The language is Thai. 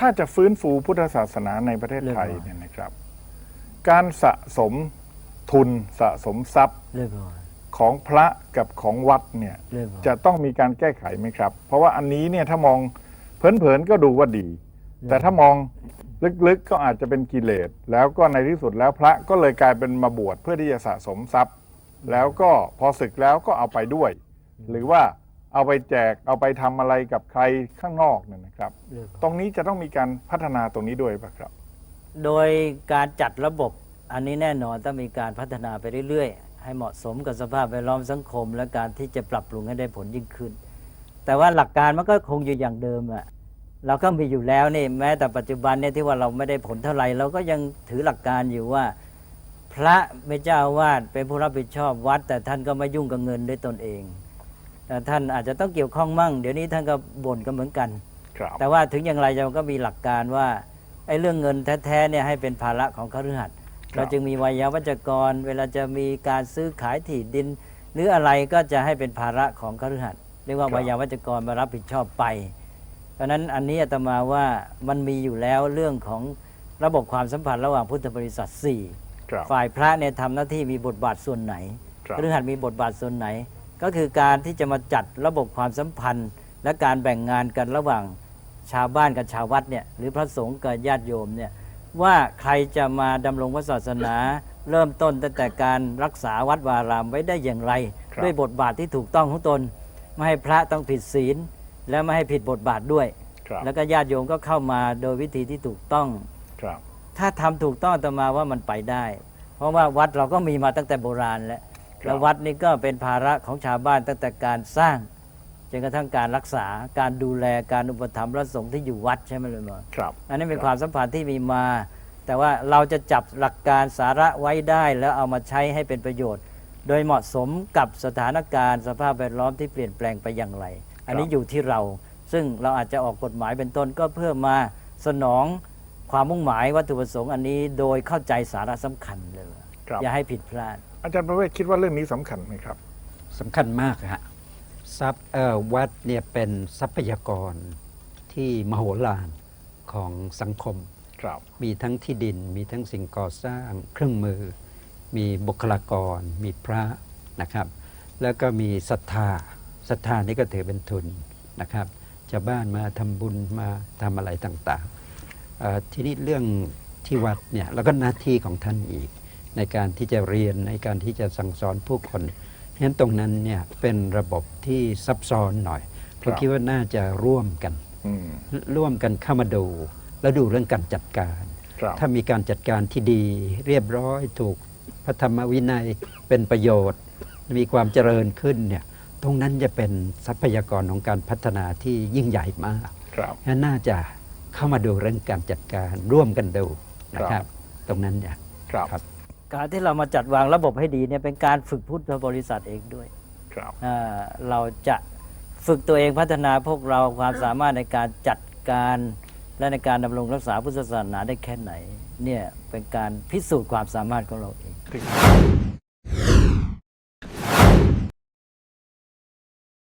ถ้าจะฟื้นฟูพุทธศาสนาในประเทศไทยเรียบร้อยเนี่ยนะครับ การสะสมทุนสะสมทรัพย์เรียบร้อยของพระกับของวัดเนี่ยเรียบร้อยจะต้องมีการแก้ไขไหมครับ เพราะว่าอันนี้เนี่ยถ้ามองเผินๆก็ดูว่าดี แต่ถ้ามองลึกๆก็อาจจะเป็นกิเลสแล้วก็ในที่สุดแล้วพระก็เลยกลายเป็นมาบวชเพื่อที่จะสะสมทรัพย์ แล้วก็พอศึกแล้วก็เอาไปด้วย หรือว่า เอาไปแจกเอาไปทำอะไรกับใครข้างนอกเนี่ยนะครับเรียบร้อยตรงนี้จะต้องมีการพัฒนาตรงนี้ด้วยป่ะครับ โดยการจัดระบบอันนี้แน่นอนต้องมีการพัฒนาไปเรื่อยๆ ให้เหมาะสมกับสภาพแวดล้อมสังคม และการที่จะปรับปรุงให้ได้ผลยิ่งขึ้น แต่ว่าหลักการมันก็คงอยู่อย่างเดิมอะเราก็มีอยู่แล้วนี่แม้แต่ปัจจุบันเนี่ยที่ว่าเราไม่ได้ผลเท่าไหร่เราก็ยังถือหลักการอยู่ว่า พระเป็นเจ้าอาวาสเป็นผู้รับผิดชอบวัด แต่ท่านก็ไม่ยุ่งกับเงินด้วยตนเองแต่ ท่านอาจจะต้องเกี่ยวข้องมั่ง เดี๋ยวนี้ท่านก็บ่นก็เหมือนกันครับแต่ว่าถึงอย่างไรเราก็มีหลักการว่าไอ้เรื่องเงินแท้ๆเนี่ยให้เป็นภาระของคฤหัสถ์ครับเราจึงมีวายาวัจกร เวลาจะมีการซื้อขายที่ดิน หรืออะไรก็จะให้เป็นภาระของคฤหัสถ์เรียกว่าครับวายาวัจกรมารับผิดชอบไป เพราะฉะนั้นอันนี้อาตมาว่ามันมีอยู่แล้วเรื่องของระบบความสัมพันธ์ระหว่างพุทธบริษัทสี่ครับฝ่ายพระเนี่ยทำหน้าที่มีบทบาทส่วนไหนครับพฤหัสมีบทบาทส่วนไหน ก็คือการที่จะมาจัดระบบความสัมพันธ์ และการแบ่งงานกันระหว่างชาวบ้านกับชาววัดเนี่ยหรือพระสงฆ์กับญาติโยมเนี่ยว่าใครจะมาดำรงพระศาสนา เริ่มต้นตั้งแต่การรักษาวัดวารามไว้ได้อย่างไรครับด้วยบทบาทที่ถูกต้องของตน ไม่ให้พระต้องผิดศีล และไม่ให้ผิดบทบาทด้วยครับแล้วก็ญาติโยมก็เข้ามาโดยวิธีที่ถูกต้องครับถ้าทำถูกต้องอาตมาว่ามันไปได้ เพราะว่าวัดเราก็มีมาตั้งแต่โบราณแล้วครับ แล้ววัดนี่ก็เป็นภาระของชาวบ้านตั้งแต่การสร้างจนกระทั่งการรักษาการดูแลการอุปถัมภ์พระสงฆ์ที่อยู่วัดใช่ไหมเลยหมอครับ อันนี้เป็นครับความสัมพันธ์ที่มีมา แต่ว่าเราจะจับหลักการสาระไว้ได้ แล้วเอามาใช้ให้เป็นประโยชน์ โดยเหมาะสมกับสถานการณ์สภาพแวดล้อมที่เปลี่ยนแปลงไปอย่างไร อันนี้อยู่ที่เรา ซึ่งเราอาจจะออกกฎหมายเป็นต้นก็เพื่อมาสนองความมุ่งหมายวัตถุประสงค์อันนี้โดยเข้าใจสาระสำคัญเลยว่า ครับ อย่าให้ผิดพลาด อาจารย์ประเวศคิดว่าเรื่องนี้สำคัญไหมครับ สำคัญมากฮะทรัพย์เอ่อวัดเนี่ยเป็นทรัพยากรที่มโหฬารของสังคม ครับ มีทั้งที่ดิน มีทั้งสิ่งก่อสร้าง เครื่องมือ มีบุคลากร มีพระนะครับ แล้วก็มีศรัทธาศรัทธานี่ก็ถือเป็นทุนนะครับชาวบ้านมาทำบุญมาทำอะไรต่างๆเอ่อทีนี้เรื่องที่วัดเนี่ยแล้วก็หน้าที่ของท่านอีก ในการที่จะเรียนในการที่จะสั่งสอนผู้คนเพราะฉะนั้นตรงนั้นเนี่ยเป็นระบบที่ซับซ้อนหน่อยผมครับคิดว่าน่าจะร่วมกันอืมร่วมกันเข้ามาดู แล้วดูเรื่องการจัดการครับถ้ามีการจัดการที่ดี เรียบร้อยถูกพระธรรมวินัยเป็นประโยชน์ มีความเจริญขึ้นเนี่ยตรงนั้นจะเป็นทรัพยากรของการพัฒนาที่ยิ่งใหญ่มากครับฉะนั้นน่าจะเข้ามาดูเรื่องการจัดการร่วมกันดูนะคครัรับบตรงนั้นเนี่ยครับครับ การที่เรามาจัดวางระบบให้ดีเนี่ยเป็นการฝึกพุทธบริษัทเองด้วยครับอ่าเราจะฝึกตัวเองพัฒนาพวกเราความสามารถในการจัดการและในการดำรงรักษาพุทธศาสนาได้แค่ไหนเนี่ยเป็นการพิสูจน์ความสามารถของเราเองถึง